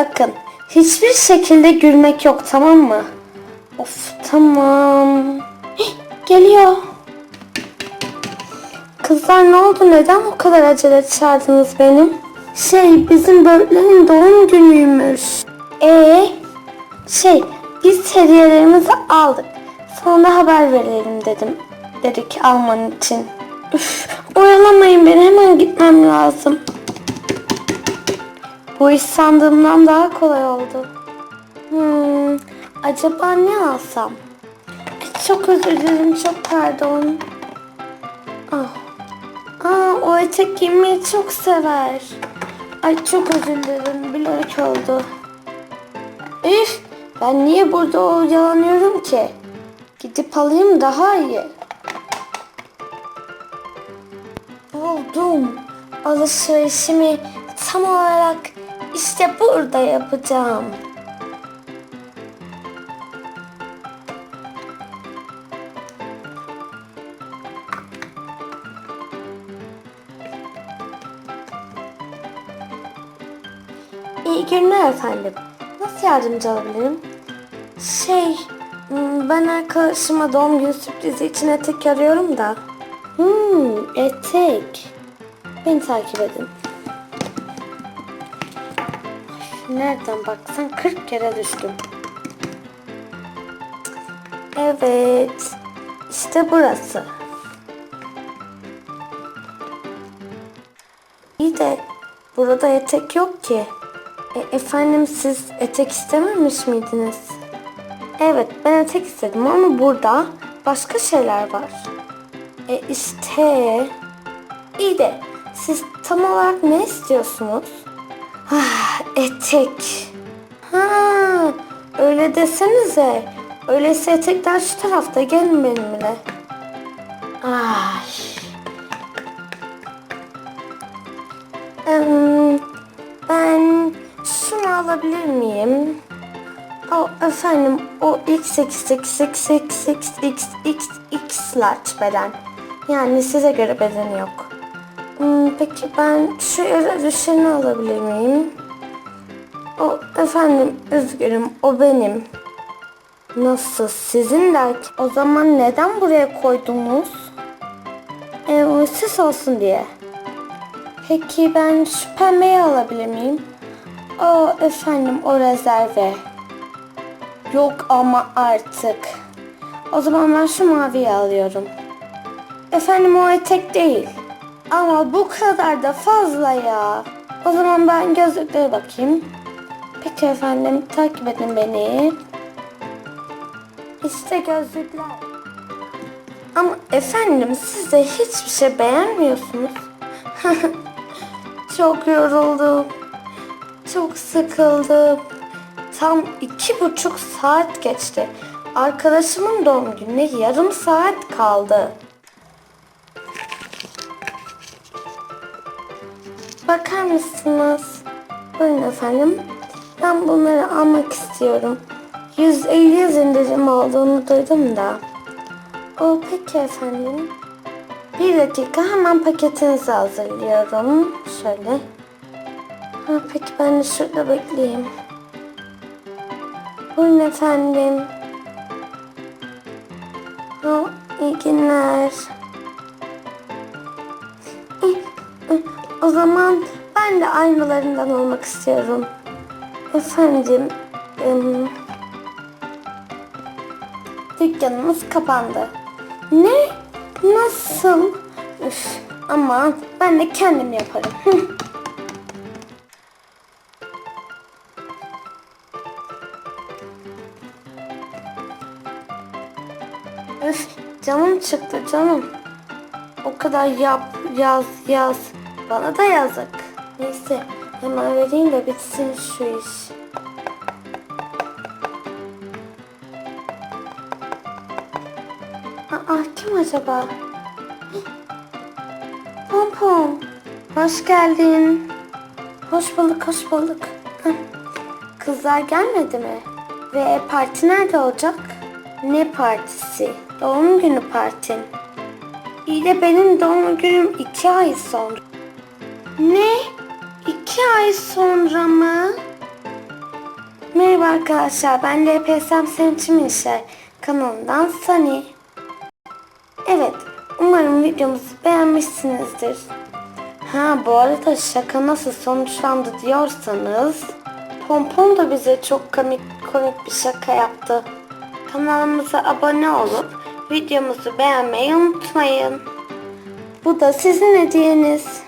Bakın hiçbir şekilde gülmek yok tamam mı? Of tamam. Hih, geliyor. Kızlar ne oldu? Neden bu kadar acele çağırdınız benim? Şey bizim böğürtlerin doğum günüymüş. Ee, şey biz hediyelerimizi aldık. Sana da haber verelim dedim. Dedik alman için. Üf, oyalamayın beni hemen gitmem lazım. Bu iş sandığımdan daha kolay oldu. Hmm, acaba ne alsam? Ay, Çok özür dilerim, çok pardon. Ah. Aa, o etek giymeyi çok sever. Ay çok özür dilerim, bilerek oldu. Üf, ben niye burada oyalanıyorum ki? Gidip alayım daha iyi. Buldum. Alışverişimi tam olarak işte burada yapacağım. İyi günler efendim. Nasıl yardımcı olabilirim? Şey, hmm, ben arkadaşıma doğum günü sürprizi için etek arıyorum da. Hmm, etek. Beni takip edin. Nereden baksan 40 kere düştüm. Evet. İşte burası. İyi de burada etek yok ki. E, efendim siz etek istememiş miydiniz? Evet ben etek istedim ama burada başka şeyler var. E işte iyi de siz tam olarak ne istiyorsunuz? Etek. Ha, öyle desenize. Öyleyse etekler şu tarafta gelin benimle. Ay. Ben şunu alabilir miyim? O efendim o XXXXXXXX large beden. Yani size göre bedeni yok. Hmm, peki ben şu yere düşeni alabilir miyim? O efendim üzgünüm o benim. Nasıl sizin derken? O zaman neden buraya koydunuz? E, o sis olsun diye. Peki ben şu pembeyi alabilir miyim? O efendim o rezerve. Yok ama artık. O zaman ben şu maviyi alıyorum. Efendim o etek değil. Ama bu kadar da fazla ya. O zaman ben gözlüklere bakayım. Peki efendim takip edin beni. İşte gözlükler. Ama efendim siz de hiçbir şey beğenmiyorsunuz. Çok yoruldum. Çok sıkıldım. Tam iki buçuk saat geçti. Arkadaşımın doğum gününe yarım saat kaldı. Bakar mısınız? Buyurun efendim. Ben bunları almak istiyorum. 150 indirim olduğunu duydum da. O peki efendim. Bir dakika hemen paketinizi hazırlıyorum. Şöyle. Ha, peki ben de şurada bekleyeyim. Buyurun efendim. Ha, iyi günler. O zaman ben de aynalarından olmak istiyorum. Efendim, em, dükkanımız kapandı. Ne? Nasıl? Üf, aman ben de kendim yaparım. Üf, canım çıktı canım. O kadar yap, yaz, yaz. Bana da yazık. Neyse, hemen vereyim de bitsin şu iş. Aa, kim acaba? Pom pom. Hoş geldin. Hoş bulduk, hoş bulduk. Kızlar gelmedi mi? Ve parti nerede olacak? Ne partisi? Doğum günü partin. İyi de benim doğum günüm iki ay sonra. Ne? İki ay sonra mı? Merhaba arkadaşlar, ben LPSM Sevinçim İnşay kanalından Sani. Evet, umarım videomuzu beğenmişsinizdir. Ha bu arada şaka nasıl sonuçlandı diyorsanız Pompon da bize çok komik komik bir şaka yaptı. Kanalımıza abone olup videomuzu beğenmeyi unutmayın. Bu da sizin hediyeniz.